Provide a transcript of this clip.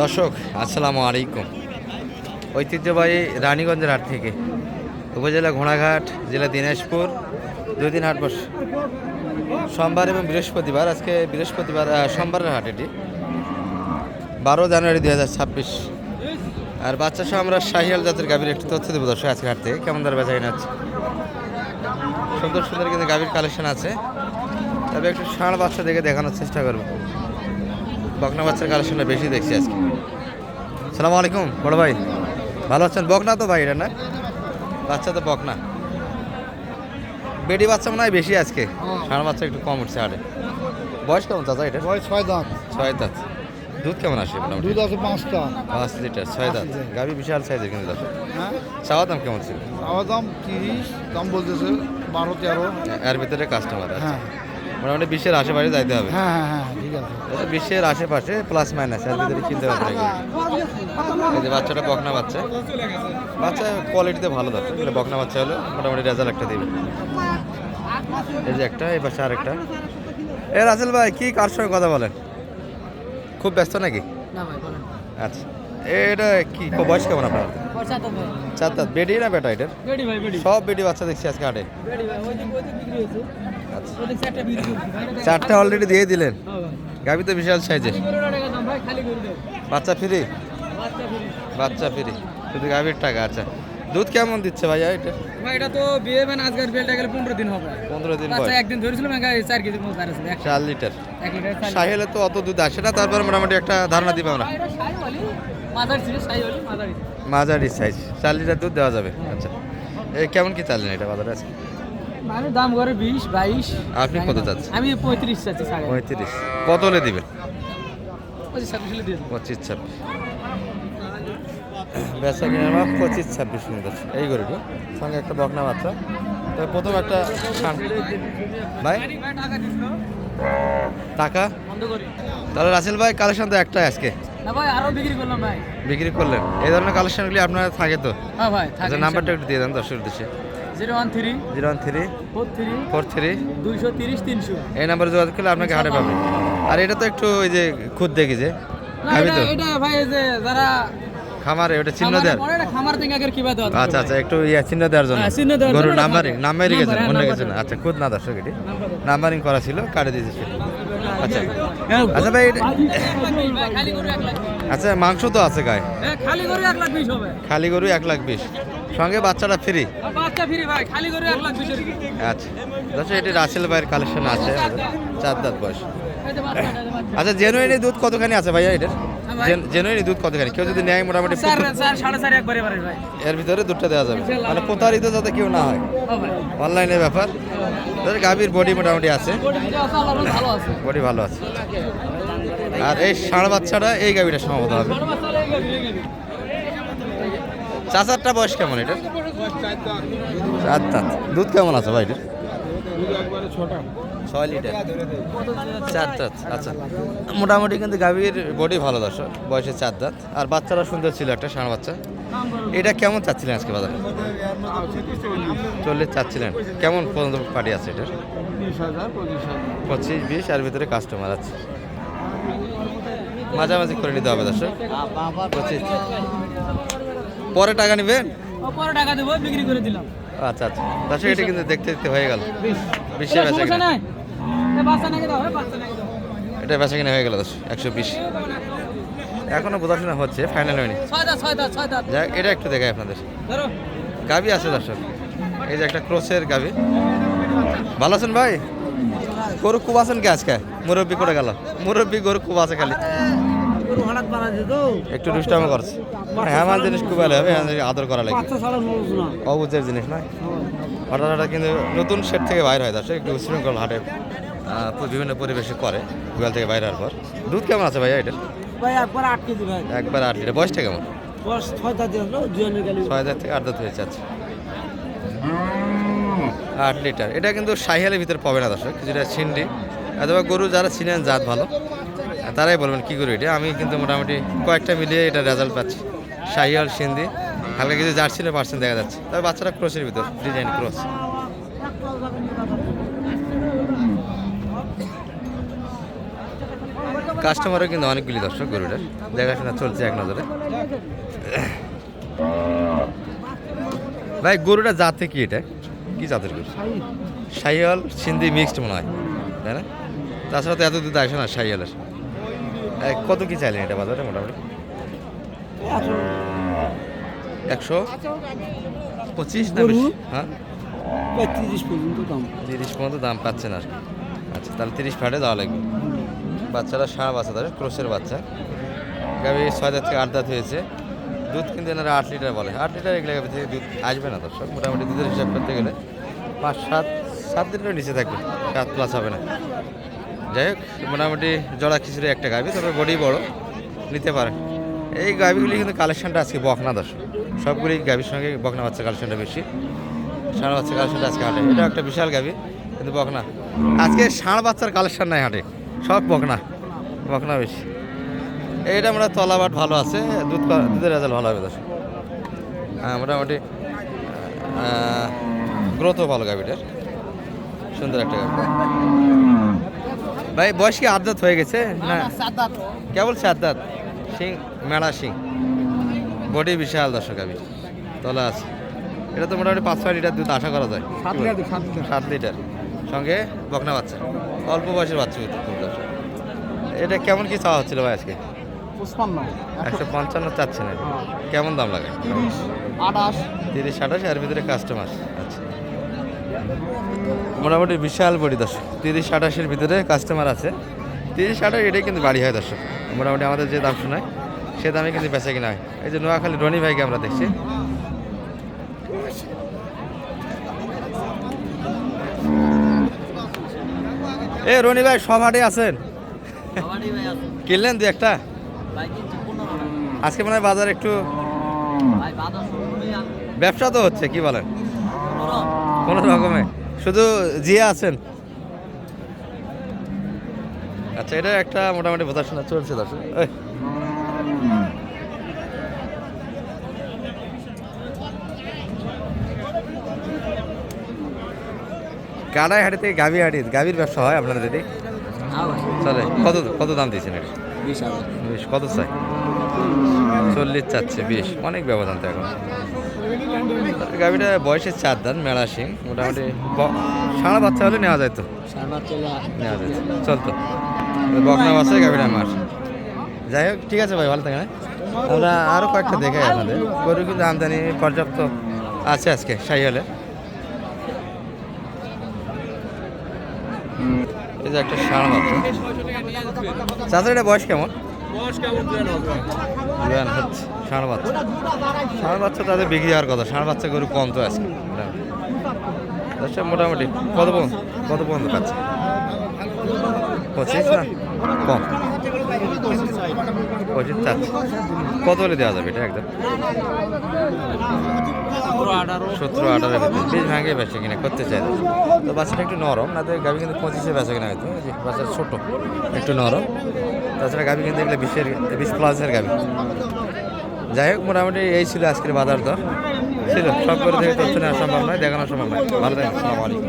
দর্শক, আসসালামু আলাইকুম। ঐতিহ্যবাহী রানীগঞ্জের হাট থেকে উপজেলা ঘোড়াঘাট, জেলা দিনাজপুর, দুই দিন হাট বসে সোমবার এবং বৃহস্পতিবার, আজকে বৃহস্পতিবার সোমবারের হাট এটি। বারো জানুয়ারি দুই হাজার ছাব্বিশ। আর বাচ্চা সহ আমরা শাহিয়াল জাতের গাভীর একটু তথ্য দেবো দর্শক আজকে হাট থেকে। কেমন দর বেচা কিনা হচ্ছে? সুন্দর সুন্দর কিন্তু গাভীর কালেকশন আছে। তবে একটু ষাঁড় বাচ্চা দেখে দেখানোর চেষ্টা করব। বকনা বাচ্চার কালেকশনটা বেশি দেখছি আজকে। সালাম আলাইকুম বড় ভাই। ভালো আছেন? বকনা তো ভাই এটা না? বাচ্চা তো বকনা। বেডি বাচ্চা মনে হয় বেশি আজকে। ষাঁড় বাচ্চা একটু কম উঠছে আরে বয়স কেমন চাচা এটা বয়স ছয় দাঁত। ছয় দাঁত। দুধ কেমন আসে মোটামুটি? দুধ আছে পাঁচটা পাঁচ লিটার ছয় দাঁত। গাভি বিশাল সাইজের কিন্তু দশ হ্যাঁ। চাওয়া দাম কেমন ছিল? চাওয়া দাম তিরিশ দাম বলতেছে বারো তেরো। এর ভিতরে কাস্টমার আছে। হ্যাঁ। মোটামুটি বিশের আশেপাশে যাইতে হবে। হ্যাঁ হ্যাঁ হ্যাঁ। বিশ্বের আশেপাশে প্লাস মাইনাস এর ভিতরে কিনতে পারবে এই যে বাচ্চাটা বকনা বাচ্চা বাচ্চা কোয়ালিটিতে ভালো দরকার এটা বকনা বাচ্চা হলো মোটামুটি রেজাল্ট একটা দিবে। এই যে একটা এই পাশে আরেকটা। এ রাসেল ভাই কি কার সঙ্গে কথা বলেন? খুব ব্যস্ত নাকি? না ভাই আচ্ছা এটা কি বয়স কেমন আপনার? চার দাঁত বেডি না বেটা এটার? বেডি ভাই বেডি। সব বেডি বাচ্চা দেখছি আজকে হাটে। বেডি ভাই ওই দিন ওই দিন বিক্রি হয়েছে। আচ্ছা। চারটা অলরেডি দিয়ে দিলেন? গাভি তো বিশাল সাইজের বাচ্চা ফ্রি? বাচ্চা ফ্রি। শুধু গাভীর টাকা আচ্ছা। দুধ কেমন দিচ্ছে ভাইয়া এটা? ভাই এটা তো বিয়ে মানে আজকের বেলটা গেলে পনেরো দিন হবে। পনেরো দিন একদিন ধরেছিলাম একা চার কেজির মতো দাঁড়িয়েছিল চার লিটার। এক লিটার সাহেলে তো অত দুধ আসে না তারপর মোটামুটি একটা ধারণা দিবে আমরা। মাঝারি সাইজ চার লিটার দুধ দেওয়া যাবে আচ্ছা। কেমন কি চাললেন এটা বাজারে আছে? মানে দাম করে বিশ বাইশ। আপনি কত চাচ্ছেন? আমি পঁয়ত্রিশ চাচ্ছি পঁয়ত্রিশ। কত হলে দিবেন? পঁচিশ ছাব্বিশ হলে দিয়ে। পঁচিশ ছাব্বিশ। বেচা কিনে আমার পঁচিশ ছাব্বিশ সুন্দর এই গরুটি সঙ্গে একটা বকনা বাচ্চা। তবে প্রথম একটা ভাই? টাকা? তাহলে রাসেল ভাই কালেকশন তো একটাই আজকে। না ভাই আরও বিক্রি করলাম ভাই। বিক্রি করলেন। এই ধরনের কালেকশনগুলি আপনার থাকে তো? হ্যাঁ ভাই আচ্ছা নাম্বারটা একটু দিয়ে দেন দর্শক উদ্দেশ্যে zero one three zero one three four three four three. দুইশো তিরিশ তিনশো। এই নাম্বারে যোগাযোগ করলে আপনাকে হাটে পাবে। আর এটা তো একটু ওই যে খুদ দেখি যে না আমি তো? এটা ভাই যে যারা খামারে ওটা চিহ্ন দেওয়ার? খামার থেকে আগের কিবা দেওয়া আচ্ছা আচ্ছা একটু ইয়া চিহ্ন দেওয়ার জন্য। হ্যাঁ, চিহ্ন দেওয়ার গরুর জন্য নাম্বারিং নাম্বারিং। গেছে অন্য কিছু না? আচ্ছা খুদ না দর্শক এটি নাম্বার দেওয়া। নাম্বারিং করা ছিল কাটে দিয়েছে আচ্ছা। হ্যাঁ, আচ্ছা ভাই। আচ্ছা মাংস তো আছে গায়ে। হ্যাঁ, খালি গরু এক লাখ বিশ হবে। খালি গরু এক লাখ বিশ। সঙ্গে বাচ্চাটা ফ্রি আচ্ছা। এটি রাসেল ভাইয়ের কালেকশন আছে। চার দাঁত। বয়স। আচ্ছা জেনুইনি দুধ কতখানি আছে ভাইয়া এটার? হ্যাঁ। জেনুইনি দুধ কতখানি? কেউ যদি নেয় মোটামুটি এর ভিতরে দুধটা দেওয়া যাবে। মানে প্রতারিত যাতে কেউ না হয়। অনলাইনে ব্যাপার। তাদের গাভীর বডি মোটামুটি আছে। বডি ভালো আছে। আর এই ষাঁড় বাচ্চাটা এই গাভীটা সম্ভবত হবে বড় বাচ্চা হলে এই গাভী, এই গাভী। চাচারটা বয়স কেমন এটা চার দাঁত দুধ কেমন আছে ভাই এটার? ছয় লিটার। চার দাঁত। আচ্ছা। মোটামুটি কিন্তু গাভীর বডি ভালো দর্শক বয়সে চার দাঁত। আর বাচ্চারা সুন্দর ছিল একটা ষাঁড় বাচ্চা। এটা কেমন চাচ্ছিলেন আজকে বাজারে? চল্লিশ চাচ্ছিলেন। কেমন পর্যন্ত পার্টি আছে এটার? পঁচিশ বিশ আর ভিতরে কাস্টমার আছে। মাঝামাঝি করে নিতে হবে দর্শক। পঁচিশ। পরে টাকা নেবেন? পরে টাকা দেবো বিক্রি করে দিলাম। আচ্ছা আচ্ছা। দর্শক এটা কিন্তু দেখতে দেখতে হয়ে গেল। বিশে। এটা বেচা কিনা। এটা বেচা কিনা হয়ে গেল দর্শক একশো বিশ। এখনও বোঝাশোনা হচ্ছে ফাইনাল হয়নি। যাক এটা একটু দেখাই আপনাদের। গাবি আছে দর্শক। এই যে একটা ক্রোসের গাবি ভালো আছেন ভাই? গরু খুব আছেন কে আজকে? মুরব্বী করে গেল। মুরব্বি গরু খুব আছে খালি। একটু দুষ্টামো করছে। হ্যাঁ আমার জিনিস খুব ভালো হবে আদর করা লাগে। না। অবুজের জিনিস নয় হঠাৎ হঠাৎ কিন্তু নতুন সেট থেকে বাইর হয় দর্শক একটু উশৃঙ্খল হাটে বিভিন্ন পরিবেশে করে গুগল থেকে বাইরে হওয়ার পর। দুধ কেমন আছে ভাইয়া এটা? একবার আট লিটার বয়সটা কেমন? ছয় হাজার থেকে আট দাঁত হয়েছে আচ্ছা। আট লিটার। এটা কিন্তু সাহিয়ালের ভিতরে পাবে না দর্শক যেটা ছিন্ডি অথবা গরু যারা চিনেন জাত ভালো। তারাই বলবেন কী গরু এটা? আমি কিন্তু মোটামুটি কয়েকটা মিলিয়ে এটা রেজাল্ট পাচ্ছি। শাহিয়াল সিন্ধি হালকা কিছু জার্সিলে পার্সেন্ট দেখা যাচ্ছে। তবে বাচ্চারা ক্রসের ভিতর ডিজাইন ক্রস কাস্টমারও কিন্তু অনেকগুলি দর্শক গরুটার। দেখাশোনা চলছে এক নজরে। ভাই গরুটা জাতে কি এটা? কি জাতের গরু? শাহিওয়াল সিন্ধি মিক্সড মনে হয় তাই না? তাছাড়া তো এত দুধ আসে না এ, কত কি চাইলেন এটা বাজারে মোটামুটি? একশো? পঁচিশ না? হ্যাঁ? পঁয়ত্রিশ পর্যন্ত দাম। তিরিশ পর্যন্ত দাম পাচ্ছেন আর কি। আচ্ছা তাহলে তিরিশ ফাটে দেওয়া লাগবে। বাচ্চারা সারা বাচ্চা তাদের ক্রোসের বাচ্চা। গাবি ছয় দাঁত থেকে আট দাঁত হয়েছে। দুধ কিন্তু এনারা আট লিটার বলে। আট লিটার এগুলো গাবি থেকে দুধ আসবে না দর্শক। মোটামুটি দুধের হিসাব করতে গেলে পাঁচ সাত সাত লিটার নিচে থাকবে। সাত প্লাস হবে না। যাই হোক, মোটামুটি জড়া খিচুড়ি একটা গাবি তবে বডি বড়, নিতে পারেন। এই গাবিগুলি কিন্তু কালেকশনটা আজকে বকনা দর্শক সবগুলি গাবির সঙ্গে বকনা বাচ্চা কালেকশনটা বেশি। ষাঁড় বাচ্চা কালেকশনটা আজকে হাটে। এটা একটা বিশাল গাবি কিন্তু বকনা। আজকে ষাঁড় বাচ্চার কালেকশন নাই হাটে, সব বকনা বকনা বেশি। এইটা আমরা তলাবাট ভালো আছে, দুধ দুধের রেজাল্ট ভালো হবে দর্শক হ্যাঁ মোটামুটি গ্রোথও ভালো গাবিটার সুন্দর একটা গাবি ভাই বয়স কি আদাত হয়ে গেছে? না কেবল সাত দাঁত সিং মেলা সিং। বডি বিশাল দর্শক গাবি তলা আছে। এটা তো মোটামুটি পাঁচ ছয় লিটার দুধ আশা করা যায়। সাত লিটার, সঙ্গে বকনা বাচ্চা। অল্প বয়সের বাচ্চা এটা কেমন কি চাওয়া হচ্ছিল ভাই আজকে? একশো পঞ্চান্ন চাচ্ছে না কেমন দাম লাগে? তিরিশ আঠাশ। তিরিশ আঠাশ এর ভিতরে কাস্টমার মোটামুটি বিশাল বডি দর্শক। তিরিশ আঠাশের ভিতরে কাস্টমার আছে। তিরিশ আঠাশ এটাই কিন্তু বাড়ি হয় দর্শক। মোটামুটি আমাদের যে দাম শোনায় সে দামে কিন্তু বেচা কিনা হয়। এই যে নোয়াখালী রনি ভাইকে আমরা দেখছি। এ রনি ভাই সব হাটে আছেন কিনলেন দু একটা? আজকে মনে হয় বাজার একটু ব্যবসা তো হচ্ছে কি বলেন? কোনো রকমে। শুধু জিয়া আছেন? আচ্ছা এটা একটা মোটামুটি বোঝাশোনা চলছে দর্শক। কানাই হাটে থেকে গাভী হাটি গাভীর ব্যবসা হয় আপনাদের দিদি চলে কত কত দাম দিয়েছেন এটা? বিশ কত চাই? চল্লিশ চাচ্ছে বিশ। অনেক ব্যবধান তো এখন। গাভিটা বয়সের চার দান মেলা সিং মোটামুটি সারা বাচ্চা হলে নেওয়া যায় তো? নেওয়া যায় চলতো বকনা বাচ্চা গাভিটা আমার। যাই হোক ঠিক আছে ভাই ভালো থাকে হ্যাঁ? আমরা আরও কয়েকটা দেখাই আপনাদের। গরু কিন্তু আমদানি পর্যাপ্ত আছে আজকে সাই হলে এই যে একটা সারা বাচ্চা চাচার এটা বয়স কেমন? ষাঁড় বাচ্চা। ষাঁড় বাচ্চা তাদের বিক্রি হওয়ার কথা। ষাঁড় বাচ্চা গরু কম তো আজকে। আচ্ছা মোটামুটি কত পর্যন্ত কত পর্যন্ত পাচ্ছে? পঁচিশ না? কম। পঁচিশ কত হলে দেওয়া যাবে এটা একদম? সতেরো আঠারো বেশ ভাঙে বেচে কিনা, করতে চাই তো বাচ্চাটা একটু নরম, না তো গাভি কিন্তু পঁচিশে বেচা কিনা হয়তো। বাচ্চাটা ছোট, একটু নরম। তাছাড়া গাভি কিন্তু এগুলো বিশের, বিশ প্লাসের গাভি। যাই হোক, মোটামুটি এই ছিল আজকের বাজার দর। ছিল, সব করে থেকে তথ্য নেওয়া সম্ভব নয়, দেখানো সম্ভব নয়। ভালো আলাইকুম।